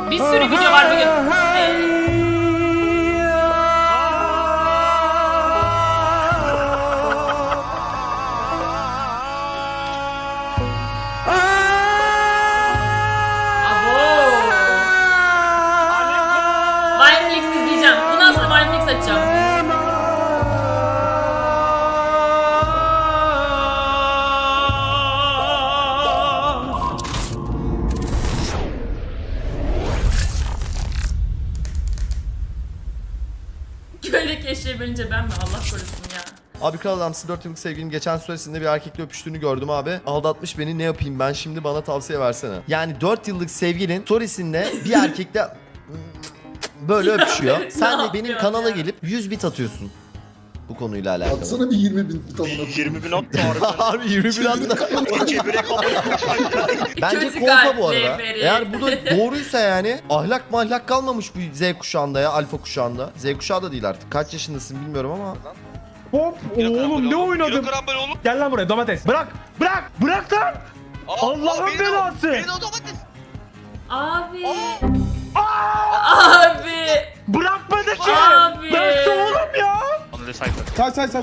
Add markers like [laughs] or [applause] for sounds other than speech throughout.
Bir sürü video var bugün. Köylü keşfe bölünce ben mi? Allah korusun ya. Abi kral adamsı 4 yıllık sevgilim geçen süresinde bir erkekle öpüştüğünü gördüm abi. Aldatmış beni ne yapayım ben şimdi bana tavsiye versene. Yani 4 yıllık sevgilin storiesinde bir erkekle [laughs] böyle öpüşüyor. Sen de [laughs] benim yapıyorsun kanala ya? gelip 100 bit atıyorsun. Bu konuyla alakalı. Atsana bir 20 bin tamına. 20 bin at da harbiden. [laughs] Harbi 20 bin attı. Çevire [laughs] Bence Kötü kolpa bu arada. Eğer bu da [laughs] doğruysa yani ahlak mahlak kalmamış bu Z kuşağında ya alfa kuşağında. Z kuşağı da değil artık. Kaç yaşındasın bilmiyorum ama. Hop oğlum ne oynadım? Kilogram böyle oğlum. Gel lan buraya domates. Bırak bırak bırak lan. Allah'ın benim o- belası. o domates. Abi. Abi. Say say say.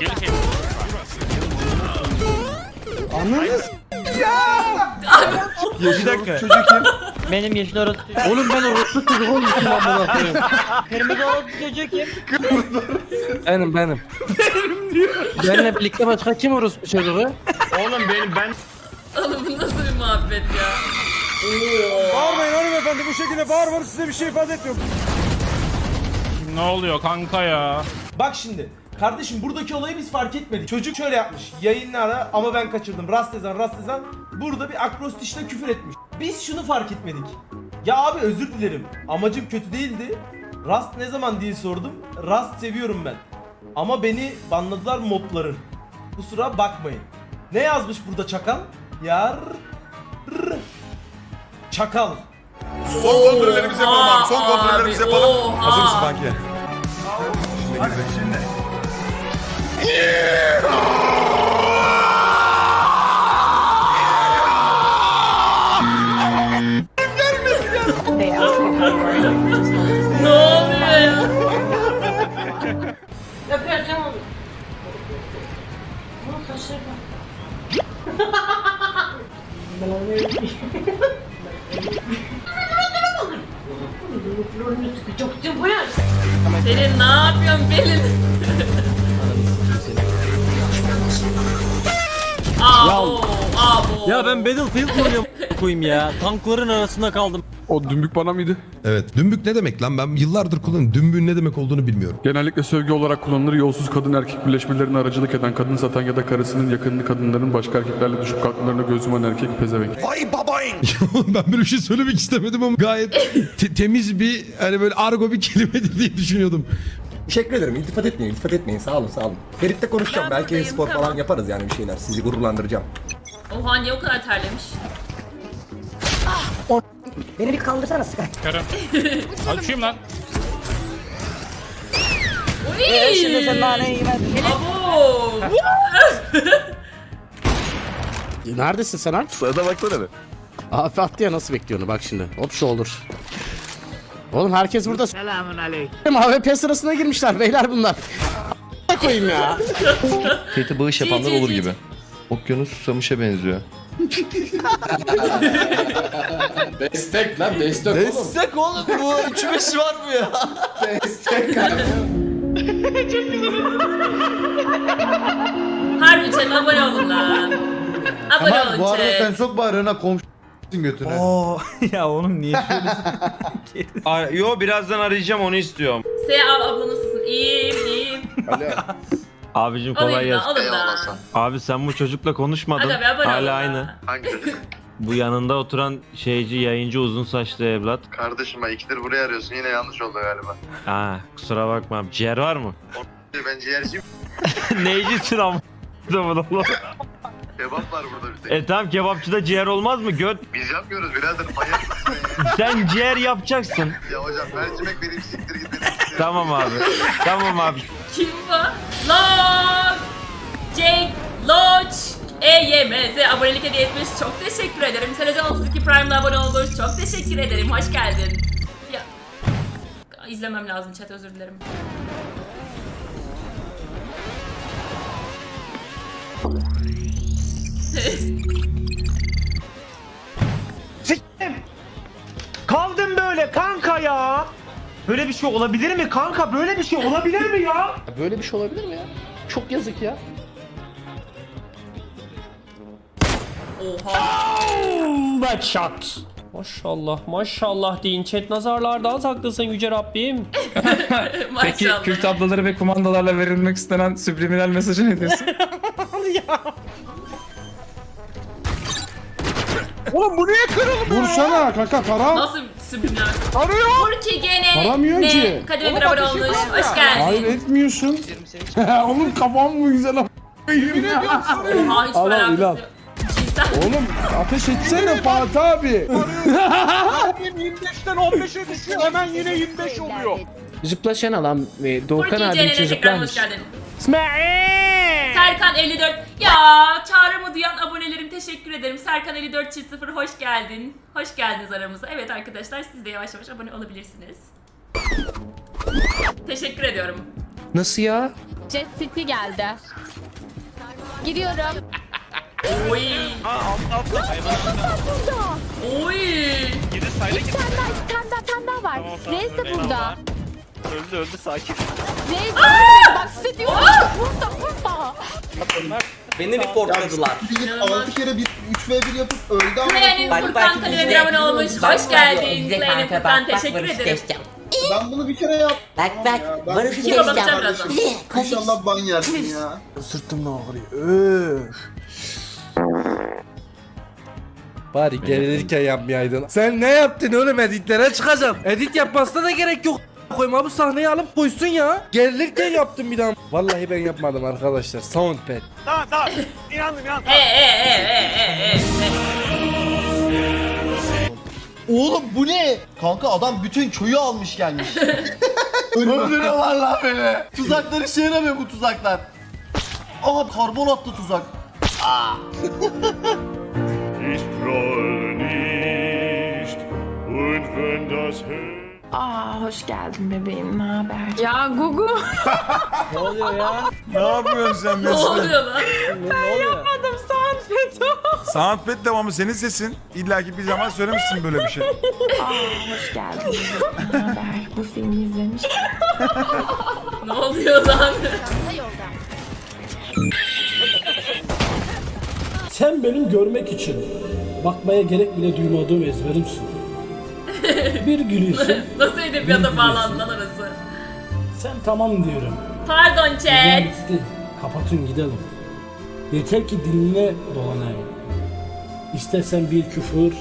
Gelin gelin. Anladınız? Bir dakika. Çocuk kim? Benim yeşil orospu. Oğlum ben orospu çocuğu olmuşum amına koyayım. Kırmızı orospu çocuğu kim? Benim benim. Benimle birlikte başka kim orospu çocuğu? Oğlum benim ben. Oğlum bu nasıl bir muhabbet ya? Bağırmayın hanımefendi bu şekilde bağırmanız size bir şey ifade etmiyor. Ne oluyor kanka ya? Bak şimdi. Kardeşim buradaki olayı biz fark etmedik. Çocuk şöyle yapmış. Yayınlara ama ben kaçırdım. Rastezan Rastezan burada bir akrostişle küfür etmiş. Biz şunu fark etmedik. Ya abi özür dilerim. Amacım kötü değildi. Rast ne zaman diye sordum. Rast seviyorum ben. Ama beni banladılar mobların. Kusura bakmayın. Ne yazmış burada çakal? Yar... r- Çakal. Son kontrollerimizi yapalım abi. Son kontrollerimizi yapalım. Hazır mısın kanki? Ne oluyor ya? Öpeceğim onu. Bunun saçları bak. Rolünü sıkacaksın bu ya. Pelin ne yapıyorsun Pelin? [laughs] Abo, abo. Ya ben Battlefield oynuyorum [laughs] koyayım ya. Tankların arasında kaldım. O dümbük bana mıydı? Evet. Dümbük ne demek lan? Ben yıllardır kullanıyorum. Dümbüğün ne demek olduğunu bilmiyorum. Genellikle sövgü olarak kullanılır. Yolsuz kadın erkek birleşmelerine aracılık eden, kadın satan ya da karısının yakınını kadınların başka erkeklerle düşüp kalkmalarına göz yuman erkek pezevenk. Vay babayın. [laughs] ben böyle bir şey söylemek istemedim ama gayet te- temiz bir hani böyle argo bir kelimedir diye düşünüyordum. Teşekkür ederim. İltifat etmeyin, iltifat etmeyin. Sağ olun, sağ olun. Ferit'le konuşacağım. Ben Belki buradayım, spor tamam. falan yaparız yani bir şeyler. Sizi gururlandıracağım. Oha niye o kadar terlemiş? Beni bir kaldırsana Sky. Karım. Düşeyim [laughs] lan. Uy! Şimdi sen naneyi yemedin. Abo! [laughs] Neredesin sen Alp? Sırada baksana be. Abi attı ya nasıl bekliyorsun bak şimdi. Hop şu olur. Oğlum herkes burada. Selamun aleyküm. AWP sırasına girmişler beyler bunlar. A**a koyayım ya. [laughs] Fethi bağış yapanlar olur gibi. Okyanus susamışa benziyor. Destek lan, destek, Destek oğlum bu 3-5 var mı ya? Destek. Harbi chat abone olun lan. Abone olun bu arada sen chat. çok bağırına komşu götüne. [laughs] ya oğlum niye şöyle? Yo birazdan arayacağım onu istiyorum. Ab abla nasılsın? İyiyim iyiyim. Abicim Alayım da alın da. Abi sen bu çocukla konuşmadın. Aga be abone olun Hala da. aynı. Hangi çocuk? Bu yanında oturan şeyci yayıncı uzun saçlı evlat. Kardeşim ben ikidir buraya arıyorsun. Yine yanlış oldu galiba. Ha kusura bakma. Ciğer var mı? Ben ciğerciyim. [laughs] Neycisin ama? Kebap var burada bir tek. E tamam kebapçıda ciğer olmaz mı? Göt. Biz yapmıyoruz birader. Manyak mısın? Sen ciğer yapacaksın. Ya hocam mercimek benim siktir git. Tamam abi. tamam abi. Kim bu? Lord! Jake Lodge EYMZ abonelik hediye etmiş. Çok teşekkür ederim. Selecan 32 Prime'la abone olmuş. Çok teşekkür ederim. Hoş geldin. Ya izlemem lazım chat özür dilerim. Kaldım böyle kanka ya. Böyle bir şey olabilir mi kanka? Böyle bir şey olabilir mi ya? Böyle bir şey olabilir mi ya? Çok yazık ya. Oha. Backshot. Maşallah maşallah deyin chat nazarlardan saklasın yüce Rabbim. [laughs] Maşallah. ablaları ve kumandalarla verilmek istenen subliminal mesajı ne diyorsun? [laughs] Oğlum bu niye kırıldı? Vursana kanka kara. Nasıl subliminal? Arıyor. Burki gene Aramıyor ne? ki. Kademe bir abone olmuş. Hoş geldin. Hayır etmiyorsun. [laughs] Oğlum kafam mı güzel ama. Oha hiç Al, al, alakası yok. Oğlum ateş etsene Fatih abi. 25'ten 15'e düşüyor hemen yine 25 oluyor. Zıpla sen alan ve Doğukan Burki abi Ceren'e için tekrar hoş mısın? geldin. Serkan 54. Ya çağrımı duyan abonelerim teşekkür ederim. Serkan 54 çift sıfır hoş geldin. Hoş geldiniz aramıza. Evet arkadaşlar siz de yavaş yavaş abone olabilirsiniz. Teşekkür ediyorum. Nasıl ya? Jet City geldi. Giriyorum. [laughs] Oy. Oy. Bir tane daha, bir tane daha, bir tane daha var. Reis de burada. Öldü öldü sakin. Burada. Bak size diyorum. Burada, burada. Beni reportladılar. Altı kere bir 3 v 1 yapıp öldü ama Clayan'ın Furkan Kaleme bir abone olmuş. Hoş geldin. Clayan'ın Furkan teşekkür ederim. ben bunu bir kere yaptım. Bak bak, barış Kim bakacağım birazdan. İnşallah ban yersin ya. Sırtım da ağrıyor. Öf. Bari gerilirken yapmayaydın. Sen ne yaptın oğlum editlere çıkacağım. Edit yapmasına da gerek yok. Koyma bu sahneyi alıp koysun ya. Gerilirken yaptım bir daha. Vallahi ben yapmadım arkadaşlar. Soundpad. Tamam tamam. İnandım inandım. E e e e e e. Oğlum bu ne? Kanka adam bütün köyü almış gelmiş. [laughs] Öldürüyorlar lan beni. Tuzaklar işe yaramıyor bu tuzaklar. Aha karbon attı tuzak. [laughs] [laughs] Aa hoş geldin bebeğim. Ne haber? Ya Gugu. [laughs] Ne oluyor ya? Ne yapıyorsun sen Ne oluyor lan? Adım Sanfeto. Soundpad devamı senin sesin. İlla ki bir zaman söylemişsin böyle bir şey. Aa hoş geldin bebeğim. Ne haber? Bu filmi izlemiş. Ne oluyor lan? Sen benim görmek için bakmaya gerek bile duymadığım ezberimsin. [laughs] Bir gülüyorsun. [laughs] Nasıl edebiyata bağlandı lan arası? Sen tamam diyorum. Pardon Dünya chat. bitti. Kapatın gidelim. Yeter ki diline dolanayım. İstersen bir küfür,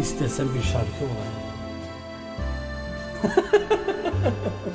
istersen bir şarkı olayım. [laughs]